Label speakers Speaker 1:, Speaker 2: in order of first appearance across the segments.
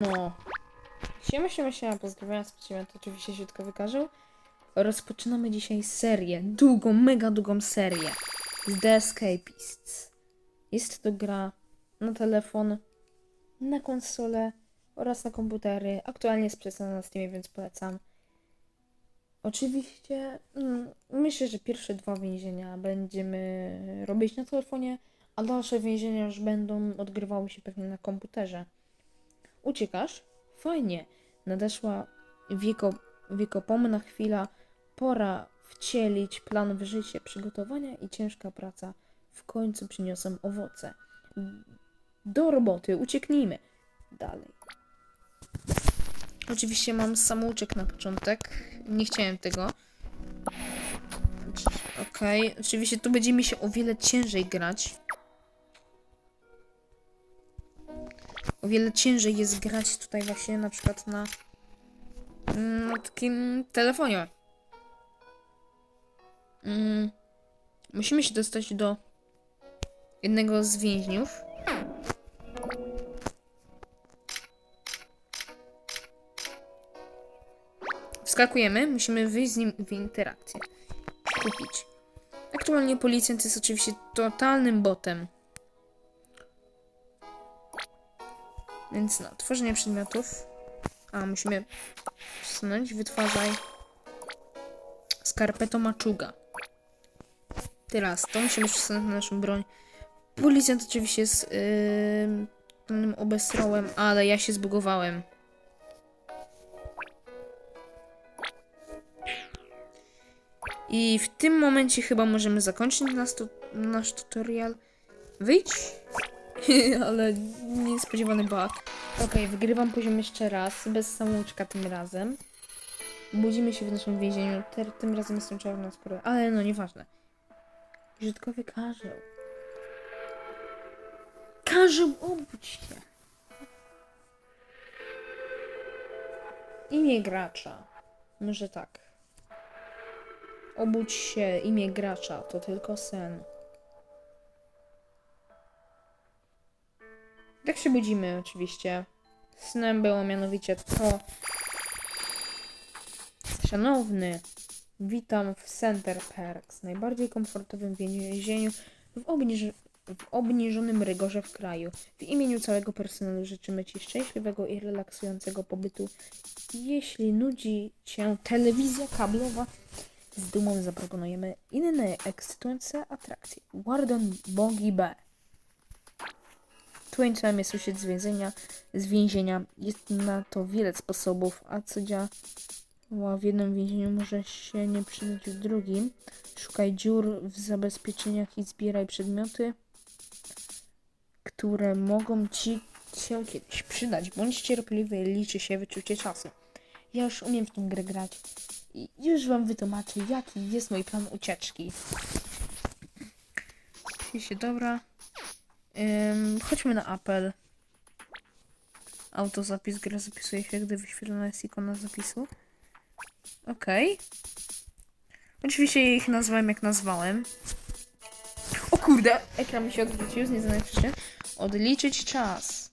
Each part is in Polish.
Speaker 1: No. Siema, siema, siema, pozdrawiam, specjalnie to oczywiście się tylko wykażę. Rozpoczynamy dzisiaj serię, długą, mega długą serię z The Escapists. Jest to gra na telefon, na konsolę oraz na komputery. Aktualnie jest przedstawiona na Steamie, więc polecam. Oczywiście mm, myślę, że pierwsze dwa więzienia będziemy robić na telefonie, a dalsze więzienia już będą odgrywały się pewnie na komputerze. Uciekasz? Fajnie. Nadeszła wieko, wiekopomna chwila. Pora wcielić plan w życie. Przygotowania i ciężka praca w końcu przyniosą owoce. Do roboty, ucieknijmy. Dalej. Oczywiście mam samouczek na początek. Nie chciałem tego. Okej, oczywiście tu będzie mi się o wiele ciężej grać. Wiele ciężej jest grać tutaj właśnie na przykład na, na takim telefonie. Mm, musimy się dostać do jednego z więźniów. Wskakujemy, musimy wyjść z nim w interakcję. Kupić. Aktualnie policjant jest oczywiście totalnym botem. Więc no, tworzenie przedmiotów. A, musimy przesunąć. Wytwarzaj skarpeto maczuga. Teraz to musimy przesunąć na naszą broń. Policjant oczywiście jest yy, obesrołem, ale ja się zbugowałem. I w tym momencie chyba możemy zakończyć nasz, tu nasz tutorial. Wyjdź ale niespodziewany bug. Okej, wygrywam poziom jeszcze raz, bez samouczka tym razem. Budzimy się w naszym więzieniu, tym razem jestem czarna skóra, ale no nieważne. Użytkowy karzeł. Karzeł, obudź się. Imię gracza. Może tak. Obudź się, imię gracza, to tylko sen. Tak się budzimy oczywiście. Snem było mianowicie to. Szanowny, witam w Center Perks, najbardziej komfortowym więzieniu w, obniż w obniżonym rygorze w kraju. W imieniu całego personelu życzymy Ci szczęśliwego i relaksującego pobytu. Jeśli nudzi Cię telewizja kablowa, z dumą zaproponujemy inne ekscytujące atrakcje. Wardon Bogi B. Twoim celem jest uciec z więzienia, z więzienia. Jest na to wiele sposobów, a co działa w jednym więzieniu może się nie przydać w drugim. Szukaj dziur w zabezpieczeniach i zbieraj przedmioty, które mogą ci się kiedyś przydać. Bądź cierpliwy, liczy się wyczucie czasu. Ja już umiem w tą grę grać i już wam wytłumaczę, jaki jest mój plan ucieczki. Oczywiście, dobra. Chodźmy na apel. Autozapis, gra zapisuje się, gdy wyświetlona jest ikona zapisu. Okej. Okay. Oczywiście ich nazwałem jak nazwałem. O kurde! Ekran mi się odwrócił z nieznanej. Odliczyć czas.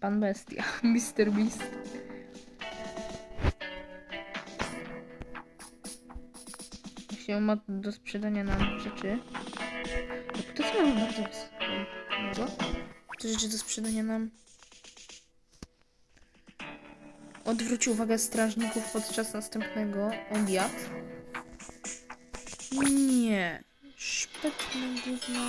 Speaker 1: Pan Bestia. Mr. Beast. Jeśli on ma do sprzedania nam rzeczy. To co mamy bardzo innego. Te rzeczy do sprzedania nam. Odwróć uwagę strażników podczas następnego obiad. Nie. Szpetne gówno.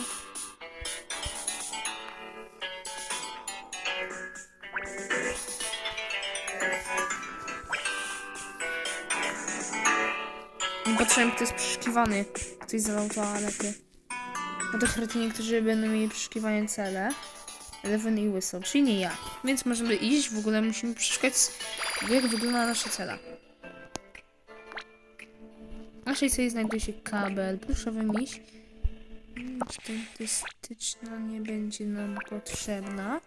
Speaker 1: Nie patrzyłem, kto jest przeszukiwany. Ktoś zalał toaletę. No to chętnie niektórzy będą mieli przeszukiwanie cele. Lewyn i Łyso, czyli nie ja. Więc możemy iść, w ogóle musimy przeszukać jak wygląda nasza cela. W naszej celi znajduje się kabel. Proszę wymiś. Dentystyczna nie będzie nam potrzebna.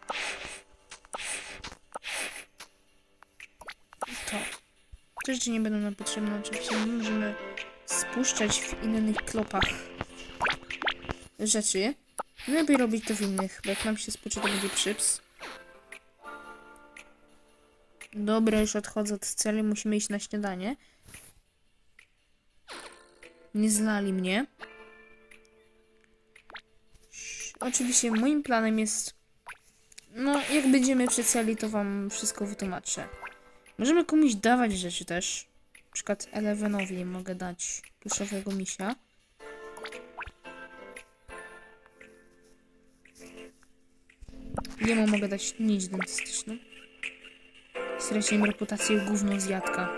Speaker 1: To. Te rzeczy nie będą nam potrzebne. Oczywiście możemy spuszczać w innych klopach rzeczy. Lepiej robić to w innych, bo jak nam się spoczy, to będzie przyps. Dobra, już odchodzę od celi, musimy iść na śniadanie. Nie zlali mnie. Oczywiście moim planem jest... No, jak będziemy przy celi, to wam wszystko wytłumaczę. Możemy komuś dawać rzeczy też. Na przykład Elevenowi mogę dać pluszowego misia. Jemu mogę dać nić dentystyczną. Straci im reputację gówno zjadka.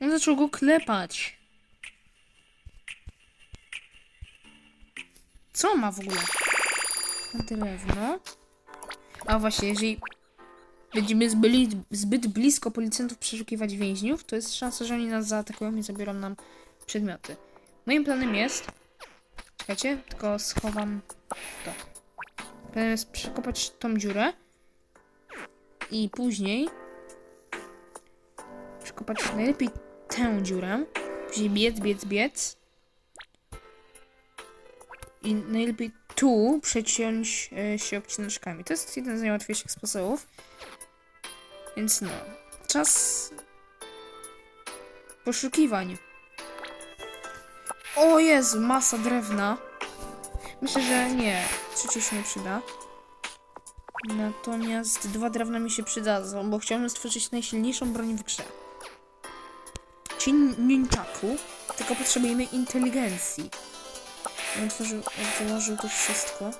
Speaker 1: On zaczął go klepać. Co ma w ogóle? Drewno. A właśnie, jeżeli będziemy zbyli, zbyt blisko policjantów przeszukiwać więźniów, to jest szansa, że oni nas zaatakują i zabiorą nam przedmioty. Moim planem jest... Czekajcie, tylko schowam to. Planem jest przekopać tą dziurę i później przekopać najlepiej tę dziurę, później biec, biec, biec i najlepiej tu przeciąć e, się obcinaczkami. To jest jeden z najłatwiejszych sposobów. Więc no, czas poszukiwań. O Jezu, masa drewna. Myślę, że nie, trzecie się nie przyda. Natomiast dwa drewna mi się przydadzą, bo chciałbym stworzyć najsilniejszą broń w grze. Czyli nunchaku, tylko potrzebujemy inteligencji. On otworzył, wyłożył to wszystko.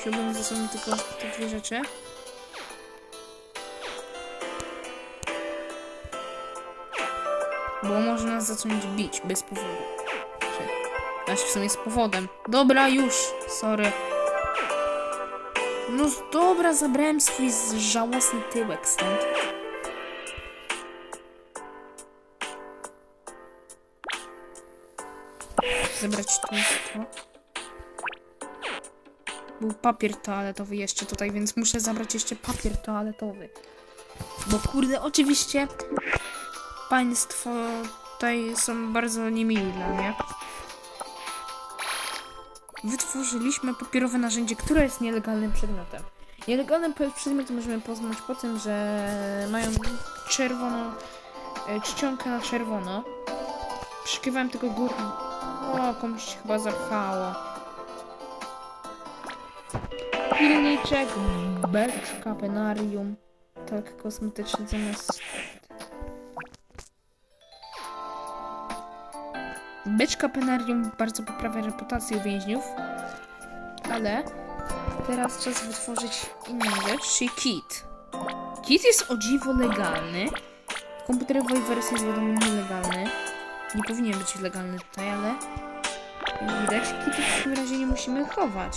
Speaker 1: Wziąłbym ze sobą tylko te dwie rzeczy. Bo może nas zacząć bić bez powodu. Znaczy w sumie z powodem. Dobra, już. Sorry. No dobra, zabrałem swój żałosny tyłek stąd. Zebrać tu to. Był papier toaletowy jeszcze tutaj, więc muszę zabrać jeszcze papier toaletowy. Bo kurde, oczywiście państwo tutaj są bardzo niemili dla mnie. Wytworzyliśmy papierowe narzędzie, które jest nielegalnym przedmiotem. Nielegalnym przedmiotem możemy poznać po tym, że mają czerwoną e, czcionkę na czerwono. Przyszykiwałem tego górną. O, komuś się chyba zapchało. Pilniczek, beczka, penarium. Tak, kosmetyczny zamiast Beczka Penarium bardzo poprawia reputację więźniów, ale teraz czas wytworzyć inną rzecz, czyli kit. Kit jest o dziwo legalny. W komputerowej wersji jest wiadomo nielegalny. Nie powinien być legalny tutaj, ale jak widać, kitu w takim razie nie musimy chować.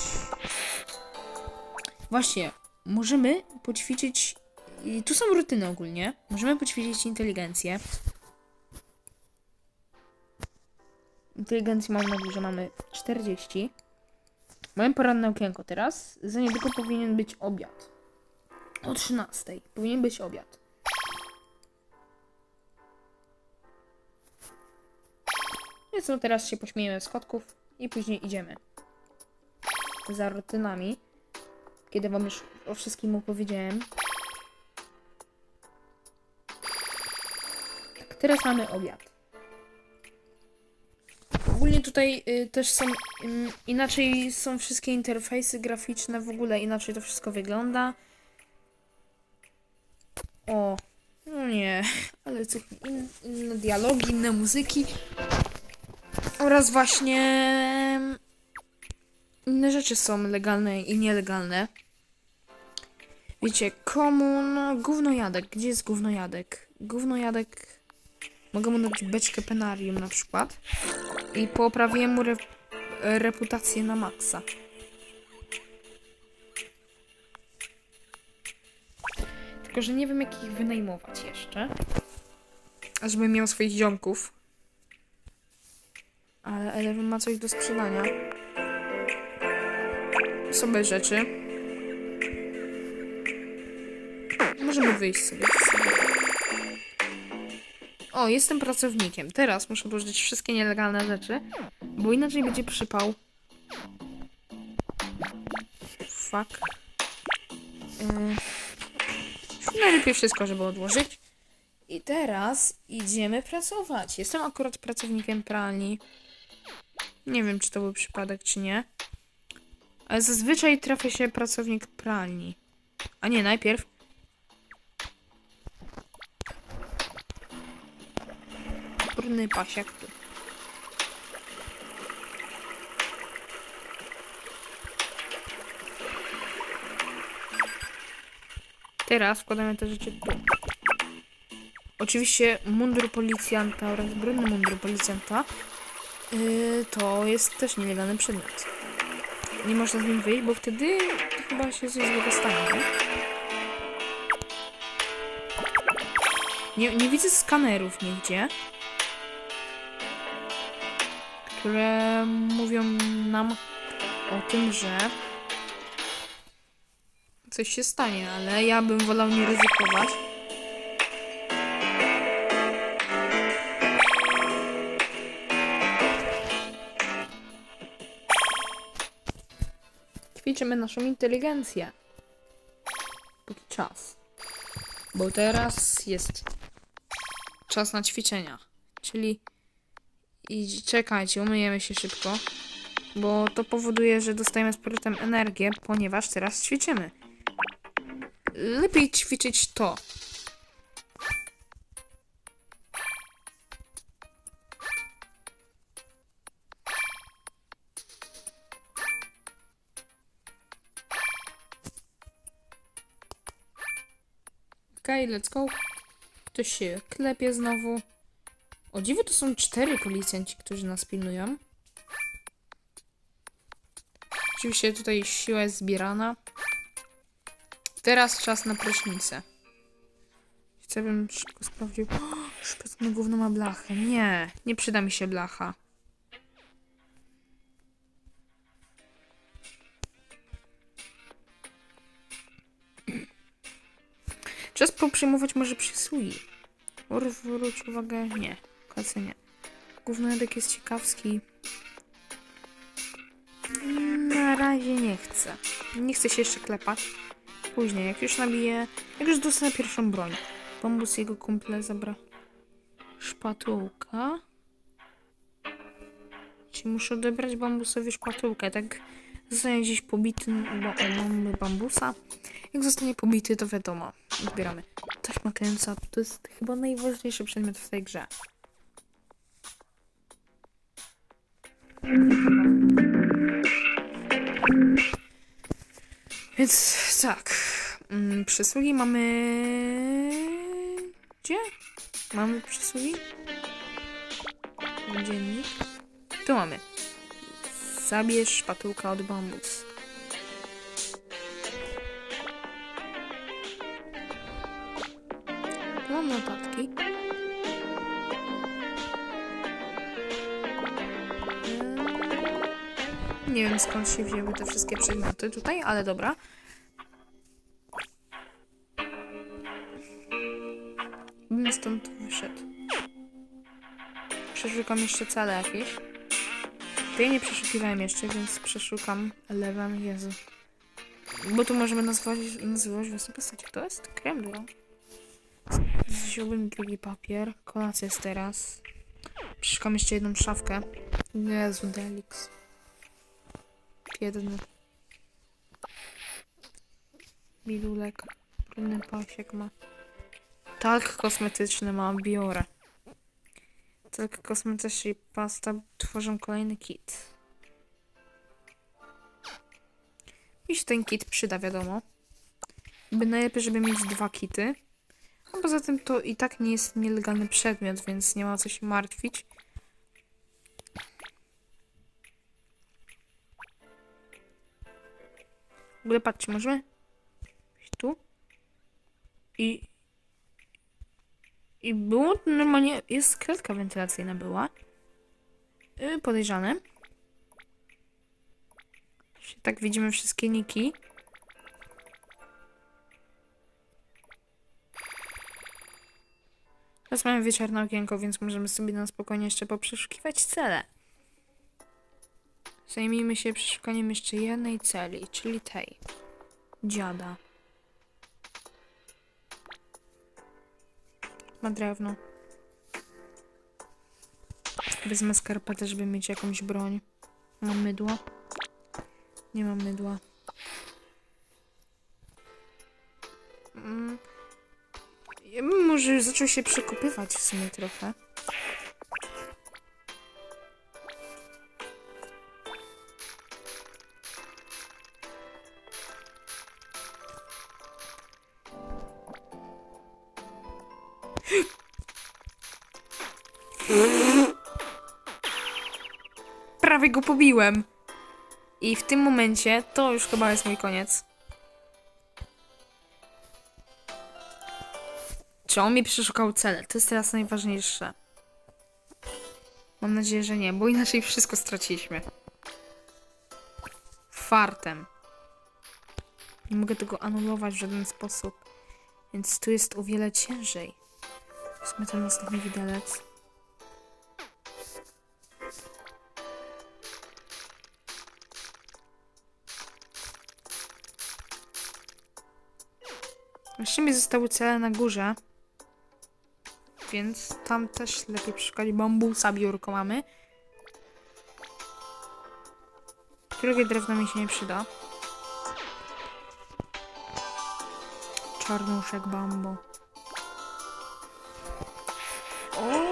Speaker 1: Właśnie, możemy poćwiczyć... i Tu są rutyny ogólnie. Możemy poćwiczyć inteligencję. Inteligencji mam na górze, mamy 40. Mamy poranne okienko teraz. Za niedługo powinien być obiad. O 13. Powinien być obiad. Więc no teraz się pośmiejemy z schodków i później idziemy. Za rutynami. Kiedy wam już o wszystkim opowiedziałem. Tak, teraz mamy obiad. Tutaj y, też są ym, inaczej są wszystkie interfejsy graficzne, w ogóle inaczej to wszystko wygląda. O, no nie, ale co in, inne dialogi, inne muzyki oraz właśnie inne rzeczy są legalne i nielegalne. Wiecie, komun, gównojadek, gdzie jest gównojadek? Gównojadek, mogę mu dać beczkę penarium na przykład. I poprawiłem mu re reputację na maksa. Tylko, że nie wiem jak ich wynajmować jeszcze. A żeby miał swoich ziomków. Ale Eleven ma coś do sprzedania. Sobie rzeczy. Możemy wyjść sobie. O, jestem pracownikiem. Teraz muszę pożyczyć wszystkie nielegalne rzeczy, bo inaczej będzie przypał. Fuck. Yy. Najlepiej wszystko, żeby odłożyć. I teraz idziemy pracować. Jestem akurat pracownikiem pralni. Nie wiem, czy to był przypadek, czy nie. Ale zazwyczaj trafia się pracownik pralni. A nie, najpierw. Brudny pasiak tu. Teraz wkładamy te rzeczy tu. Oczywiście mundur policjanta oraz brudny mundur policjanta yy, to jest też nielegalny przedmiot. Nie można z nim wyjść, bo wtedy chyba się coś złego stanie. Nie, nie, nie widzę skanerów nigdzie, które mówią nam o tym, że coś się stanie, ale ja bym wolał nie ryzykować. Ćwiczymy naszą inteligencję. Póki czas. Bo teraz jest czas na ćwiczenia. Czyli i czekajcie, umyjemy się szybko. Bo to powoduje, że dostajemy z powrotem energię, ponieważ teraz ćwiczymy. Lepiej ćwiczyć to. Okej, okay, let's go. Ktoś się klepie znowu. O dziwo to są cztery policjanci, którzy nas pilnują. Oczywiście tutaj siła jest zbierana. Teraz czas na prysznicę. Chcę bym szybko sprawdził. Szpecne gówno ma blachę. Nie, nie przyda mi się blacha. Czas poprzyjmować może przysługi. Zwróć uwagę. Nie, kocy nie. Gównodek jest ciekawski. Na razie nie chcę. Nie chcę się jeszcze klepać. Później, jak już nabiję, jak już dostanę pierwszą broń. Bambus jego kumple zabra. Szpatułka. Czyli muszę odebrać bambusowi szpatułkę. Tak zostanie gdzieś pobity, bo mamy bambusa. Jak zostanie pobity, to wiadomo. Odbieramy. Taśma kręca. To jest chyba najważniejszy przedmiot w tej grze. Więc tak. Mm, Przysługi mamy. Gdzie? Mamy przysługi? Dziennik. Tu mamy. Zabierz szpatułka od bambus. Mam notatki. Nie wiem skąd się wzięły te wszystkie przedmioty tutaj, ale dobra. Bym stąd wyszedł. Przeszukam jeszcze cele jakieś. To ja nie przeszukiwałem jeszcze, więc przeszukam lewem. Jezu. Bo tu możemy nazwać, nazywać własne. Kto jest? Kreml. Wziąłbym drugi papier. Kolacja jest teraz. Przeszukam jeszcze jedną szafkę. Jezu, Delix. Biedny. Bilulek. Brudny pasiek ma. Tak, kosmetyczny mam, biorę. Tak, kosmetyczny i pasta tworzą kolejny kit. Mi się ten kit przyda, wiadomo. By najlepiej, żeby mieć dwa kity. A poza tym to i tak nie jest nielegalny przedmiot, więc nie ma co się martwić. W ogóle patrzcie, możemy tu i i było normalnie, jest kratka wentylacyjna była. Yy, podejrzane. Tak widzimy wszystkie niki. Teraz mamy wieczorne okienko, więc możemy sobie na spokojnie jeszcze poprzeszukiwać cele. Zajmijmy się przeszukaniem jeszcze jednej celi, czyli tej. Dziada. Ma drewno. Wezmę skarpetę, żeby mieć jakąś broń. Mam mydło? Nie mam mydła. Mm. Ja bym może zaczął się przekopywać w sumie trochę. Prawie go pobiłem. I w tym momencie to już chyba jest mój koniec. Czy on mi przeszukał cele? To jest teraz najważniejsze. Mam nadzieję, że nie, bo inaczej wszystko straciliśmy. Fartem. Nie mogę tego anulować w żaden sposób. Więc tu jest o wiele ciężej. Weźmy ten następny widelec. Jeszcze mi zostały cele na górze. Więc tam też lepiej przeszukać. Bambusa biurko mamy. Drugie drewno mi się nie przyda. Czarnuszek bambo. O!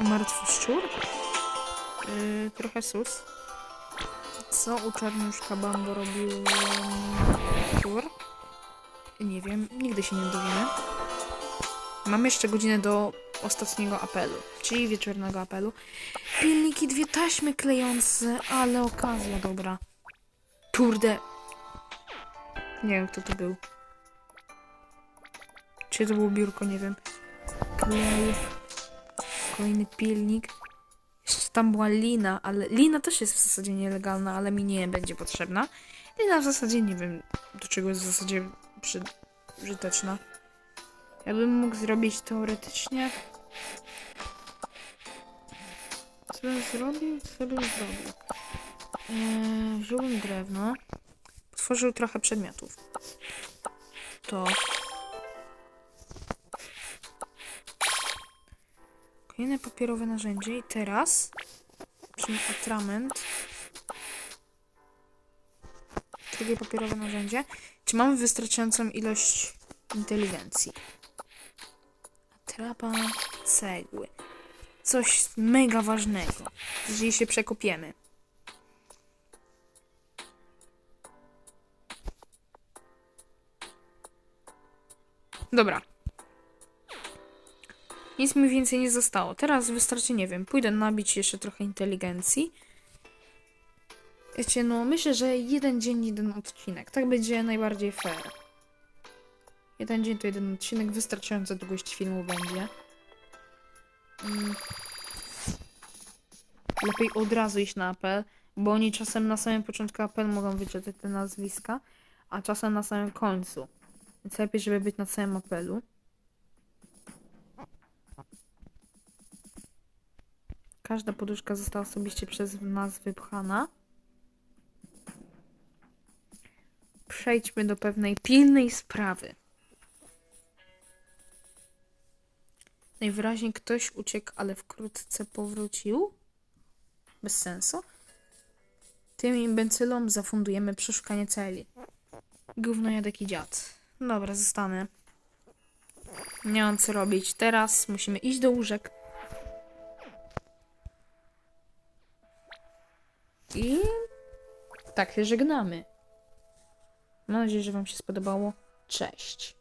Speaker 1: Martwy szczur? Yy, trochę sus. Co u czarnuszka bambo robił um, szczur? Nie wiem, nigdy się nie dowiemy. Mam jeszcze godzinę do ostatniego apelu, czyli wieczornego apelu. Pilniki, dwie taśmy klejące, ale okazja dobra. Kurde. Nie wiem, kto to był. Czy to było biurko, nie wiem. Klej. Kolejny pilnik. Jeszcze tam była lina, ale lina też jest w zasadzie nielegalna, ale mi nie będzie potrzebna. Lina w zasadzie nie wiem, do czego jest w zasadzie. Użyteczna. Ja bym mógł zrobić teoretycznie. Co bym zrobił? Co bym zrobił? Eee, wziąłbym drewno. Tworzył trochę przedmiotów. To. Kolejne papierowe narzędzie i teraz czyli atrament. Drugie papierowe narzędzie. Czy mamy wystarczającą ilość inteligencji? Atrapa cegły. Coś mega ważnego, jeżeli się przekopiemy. Dobra. Nic mi więcej nie zostało. Teraz wystarczy, nie wiem, pójdę nabić jeszcze trochę inteligencji. Wiecie, no myślę, że jeden dzień, jeden odcinek. Tak będzie najbardziej fair. Jeden dzień to jeden odcinek, wystarczająca długość filmu będzie. Mm. Lepiej od razu iść na apel, bo oni czasem na samym początku apelu mogą wyczytać te nazwiska, a czasem na samym końcu. Więc lepiej, żeby być na samym apelu. Każda poduszka została osobiście przez nas wypchana. Przejdźmy do pewnej pilnej sprawy. Najwyraźniej ktoś uciekł, ale wkrótce powrócił. Bez sensu. Tym imbecylom zafundujemy przeszukanie celi. Gówno jadek i dziad. Dobra, zostanę. Nie mam co robić. Teraz musimy iść do łóżek. I tak się żegnamy. Mam nadzieję, że Wam się spodobało. Cześć.